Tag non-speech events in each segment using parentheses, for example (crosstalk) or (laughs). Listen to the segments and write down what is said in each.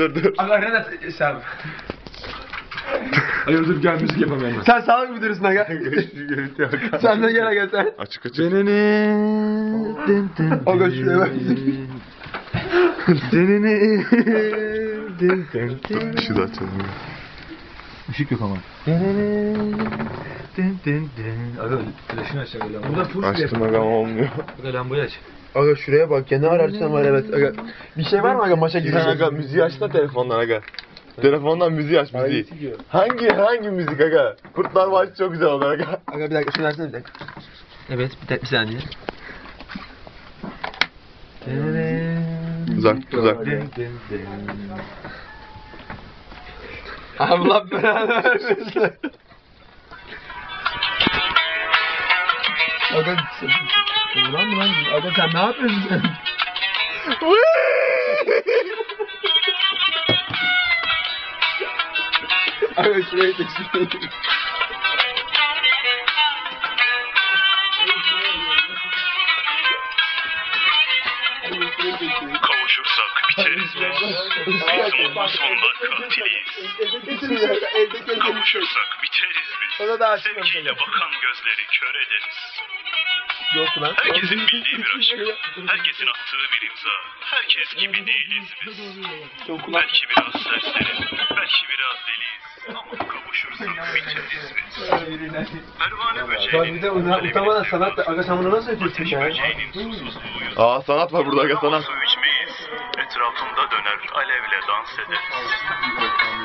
Dur dur. Aga Renat sen. Hayır dur gel müzik yapamıyorum ben. Sen sağlık müdürüsün aga. (laughs) sen de gel aga sen. Açık açık. Aga şuraya bak. Işığı da açalım. Işık yok ama. Aga flaşını aç aga lambayı. Burada full Açtım aga olmuyor. Aga lambayı aç. Aga şuraya bak ya ne ararsan var evet aga. Bir şey var mı aga maça girecek? aga müziği açsana telefondan aga. Telefondan müziği aç müziği. Hangi hangi müzik aga? Kurtlar Vadisi çok güzel olur aga. Aga bir dakika şunu versene bir dakika. Evet bir, dakika, bir saniye. Uzak uzak. Allah belanı vermesin. Aga Ulan mı lan? Aga sen ne yapıyorsun sen? (laughs) Aga şuraya çek şuraya çek. Kavuşursak biz. Sonunda sonuna katiliyiz. Kavuşursak biteriz biz. Sevgiyle bakan gözleri kör ederiz. Yok lan. Herkesin bildiği bir aşk. Herkesin attığı bir imza. Herkes gibi değiliz biz. Belki biraz serseri, belki biraz deliyiz. Ama kavuşursak biteriz biz. Pervane böceğinin bir de sanat da aga sen bunu nasıl Ateş ya? Aa sanat var burada aga sanat. Etrafında döner alevle dans ederiz.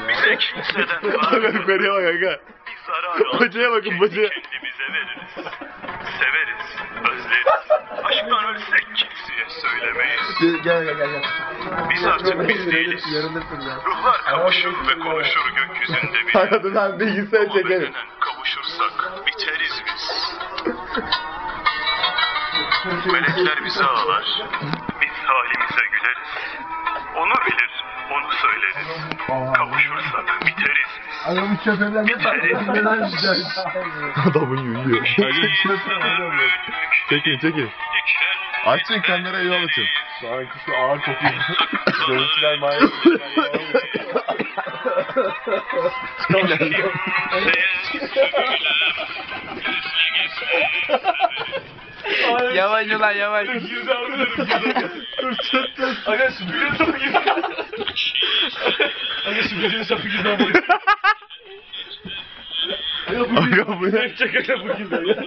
Bize kimseden (laughs) Aga zarar yukarıya bak aga. bir zararı Bacaya bakın, bacaya. kendimize veririz. Severiz, özleriz. Aşktan ölsek kimseye söylemeyiz. Gel gel gel gel. Biz artık biz değiliz. Yarılırsın ya. Ruhlar kavuşur ve konuşur gökyüzünde bir. Aga dur ben bilgisayar Ama çekerim. bedenen kavuşursak biteriz biz. Melekler bize ağlar, biz halimize güleriz. Onu bilir, onu söyleriz. Kavuşursak biteriz bu çöpevler ne güzel? Adamın uyuyor. çekin çekin. Açın kamerayı yol açın. Sanki şu ağır kokuyor. Görüntüler manyak. Yavaş ulan yavaş. Aga şu birin sapı gibi. Aga şu birin sapı gibi ama. Aga bu ne? Çek aga bu gibi ya.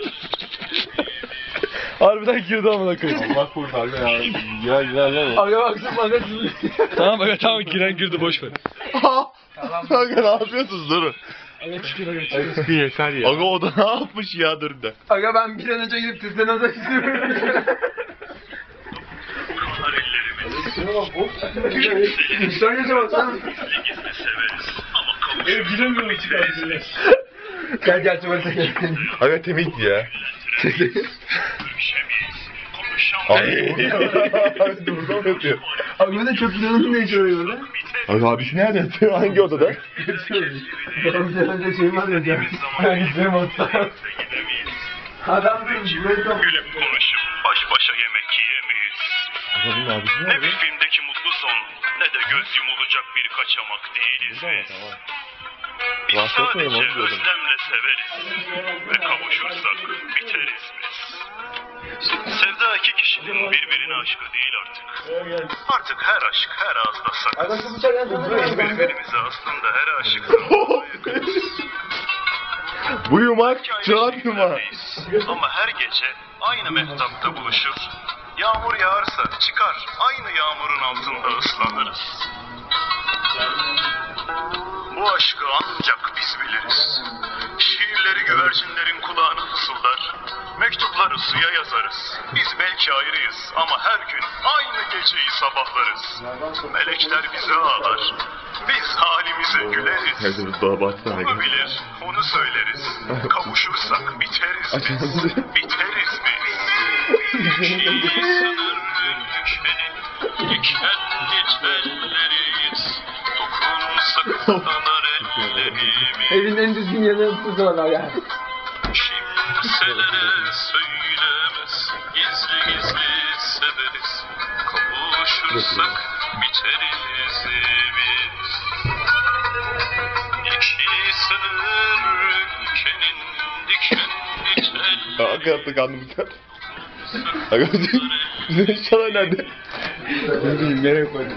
Harbiden girdi amına koyayım. Allah korusun aga ya. Ya güzel Aga baksın aga Tamam aga tamam giren girdi boş ver. Aga ne yapıyorsunuz durun. Aga çıkın aga çıkın. yeter ya. Aga o da ne yapmış ya dur da. Aga ben bir an önce gidip tütenoza istiyorum. Sen geçe baksana. Ev biteriz çıkardı. Gel gel tuvalete gel. Aga temik ya. (laughs) Ay durdu mu yapıyor? Aga bir de çöp bidonun ne işi oluyor orada? Aga abisi nerede yatıyor? Hangi odada? Benim bir önce şeyim var ya. Hatta. (laughs) gidemeyiz. Adam. Böyle Gülüp konuşup baş başa yemek yiyemeyiz. Bunun abisi Ne nerede? bir filmdeki mutlu son ne de göz yumulacak bir kaçamak değiliz Burada mı? biz. Tamam. Biz Bahsetmedim, sadece onu diyordum. özlemle severiz ve kavuşursak biteriz biz. Kişinin birbirine aşkı değil artık. Artık her aşk her ağızda bıçak yansana. Biz birbirimize aslında her aşıklarımızla (laughs) yakınız. Bu yumak çağat yumak. Ama her gece aynı mehtapta buluşur. Yağmur yağarsa çıkar aynı yağmurun altında ıslanırız. Bu aşkı ancak biz biliriz. Şiirleri güvercinlerin kulağına fısıldar. Mektupları suya yazarız. Biz belki ayrıyız ama her gün aynı geceyi sabahlarız. Melekler bize ağlar. Biz halimize güleriz. Onu bilir, onu söyleriz. Kavuşursak biteriz biz. biteriz biz. İki (laughs) Evin en düzgün yerini bu zamanlar yani. Kimselere söylemez, gizli gizli severiz. Kavuşursak biteriz biz. İki sınır ülkenin diken diken. Akı attı kandım sen. Akı attı. Bizim eşyalar (laughs) nerede? Ne bileyim nereye koydum.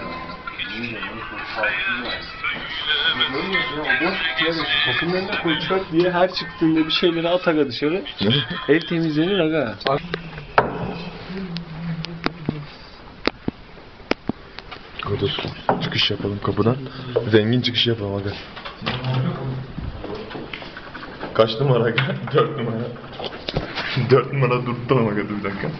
Kapının önüne koy çöp diye her çıktığında bir şeyleri at aga dışarı. Ev temizlenir aga. Dur. Çıkış yapalım kapıdan. Zengin çıkış yapalım aga. Kaç numara aga? Dört numara. Dört numara durtalım aga dur bir dakika.